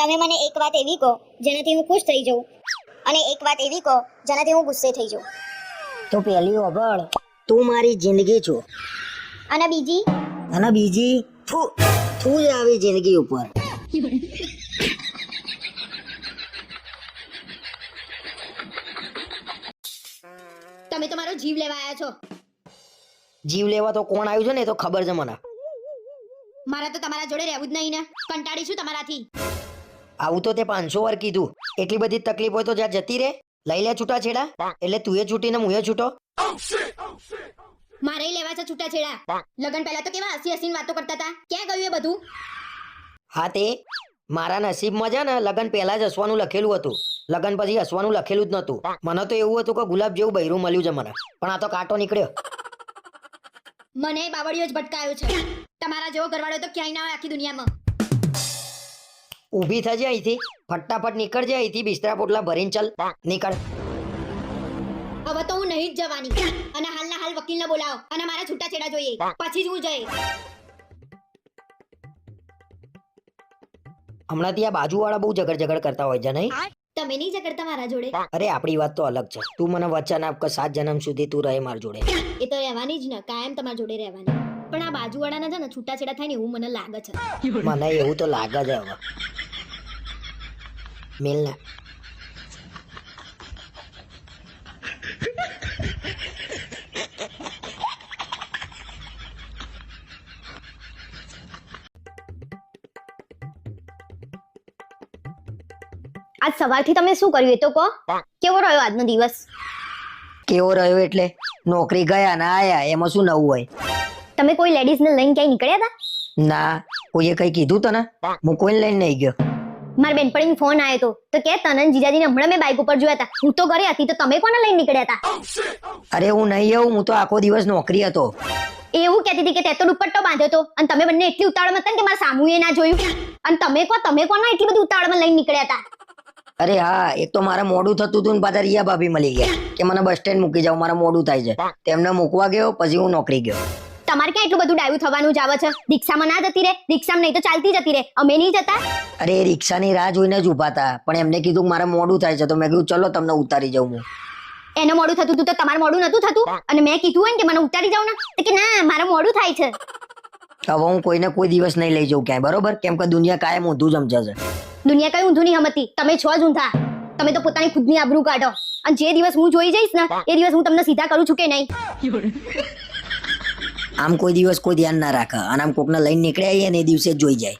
તમે મને એક વાત એવી કહો જેનાથી હું ખુશ થઈ જાઉં. અને એક વાત એવી કહો જેનાથી હું ગુસ્સે થઈ જાઉં. તો પહેલી ઓબળ તું મારી જિંદગી છો. અને બીજી? અને બીજી થુ થુ જ આવી જિંદગી ઉપર. તમે તો મારો જીવ લેવા આવ્યા છો. જીવ લેવા તો કોણ આવ્યું છે ને એ તો ખબર છે મને. મારા તો તમારા જોડે રહેવું જ નહીં ને. કંટાળી છું તમારાથી. આવું તો તે પાંચસો વાર કીધું. એટલી બધી તકલીફ હોય તો જ્યાં જતી રે. લઈ લે છૂટા છેડા. એટલે તું એ છૂટીને હું એ છૂટો. મારે લેવા છે છૂટા છેડા. લગન પહેલા તો કેવા હસી હસીને વાતો કરતા હતા? ક્યાં ગયું એ બધું? હા તે. મારા નસીબમાં છે ને લગન પહેલા જ હસવાનું લખેલું હતું. લગન પછી હસવાનું લખેલું જ નતું મને તો એવું હતું કે ગુલાબ જેવું બૈરું મળ્યું છે મને. પણ આ તો કાંટો નીકળ્યો. મને બાવળીઓ જ ભટકાયો છે. તમારા જેવો ઘરવાળો તો ક્યાંય ના હોય આખી દુનિયામાં. ઊભી થજે અહીંથી. ફટાફટ નીકળજે અહીંથી બિસ્તરા પોટલા ભરીને ચાલ. નીકળ. હવે તો હું નહીં જ જવાની. અને હાલના હાલ વકીલને બોલાવો અને મારા છૂટાછેડા જોઈએ. પછી જ હું જઈ હમણાં ત્યાં બાજુવાળા બહુ ઝઘડ ઝઘડ કરતા હોય છે નહીં? તમે નહીં ઝઘડતા મારા જોડે? અરે આપણી વાત તો અલગ છે. તું મને વચન આપ કે સાત જન્મ સુધી તું રહે મારા જોડે. એ તો રહેવાની જ ને. કાયમ તમારા જોડે રહેવાની. પણ આ બાજુવાળાના છે ને છૂટાછેડા થાય ને એવું મને લાગે છે. મને એવું તો લાગે છે હવે. મિલના. આજ સવારથી તમે શું કર્યું એ તો કહો. કેવો રહ્યો આજનો દિવસ? કેવો રહ્યો એટલે? નોકરી ગયા ને આયા એમાં શું નવું હોય? તમે કોઈ લેડીઝને લઈને ક્યાંય નીકળ્યા હતા ના કોઈએ કઈ કીધું તને? હું કોઈને લઈને નહીં ગયો. મારા બેનપણીનો ફોન આવ્યો તો. તો કે તને જીજાજીને હમણાં મેં બાઇક ઉપર જોયા હતા હું તો ઘરે હતી તો તમે કોને લઈને નીકળ્યા હતા અરે હું નહીં આવું હું તો આખો દિવસ નોકરી હતો. એવું કહેતી હતી કે તે તો દુપટ્ટો બાંધ્યો તો. અને તમે બંને એટલી ઉતાવળમાં હતા કે મારા સામુએ ના જોયું. અને તમે કો તમે કોના એટલી બધી ઉતાવળમાં લઈને નીકળ્યા હતા અરે હા એક તો મારે મોડું થતું હતું ને પાછા રિયા ભાભી મળી ગયા. કે મને બસ સ્ટેન્ડ મૂકી જાવ મારે મોડું થાય છે. તેમને મૂકવા ગયો પછી હું નોકરી ગયો. તમારે ક્યાં એટલું બધું ડાયું થવાનું જ આવે છે? રિક્ષામાં ના જતી રે રિક્ષામાં નહીં તો ચાલતી જતી રે. અમે નહીં જતા. અરે એ રિક્ષાની રાહ જોઈને જ ઊભા હતા. પણ એમને કીધું કે મારે મોડું થાય છે તો મેં કીધું ચલો તમને ઉતારી જાઉં હું. એને મોડું થતું હતું તો તમારે મોડું નતું થતું? અને મેં કીધું હોય ને કે મને ઉતારી જાવ ને તો કે ના મારે મોડું થાય છે. હવે હું કોઈને કોઈ દિવસ નહીં લઈ જાઉં ક્યાંય બરોબર? કેમ કે દુનિયા કાયમ ઊંધું સમજે છે. દુનિયા કઈ ઊંધું નહીં હમતી તમે છો જ ઊંધા. તમે તો પોતાની ખુદની આબરૂ કાઢો. અને જે દિવસ હું જોઈ જઈશ ને એ દિવસ હું તમને સીધા કરું છું કે નહીં? આમ કોઈ દિવસ કોઈ ધ્યાન ના રાખે. અને આમ કોકને લઈને નીકળ્યા ને એ દિવસે જોઈ જાય.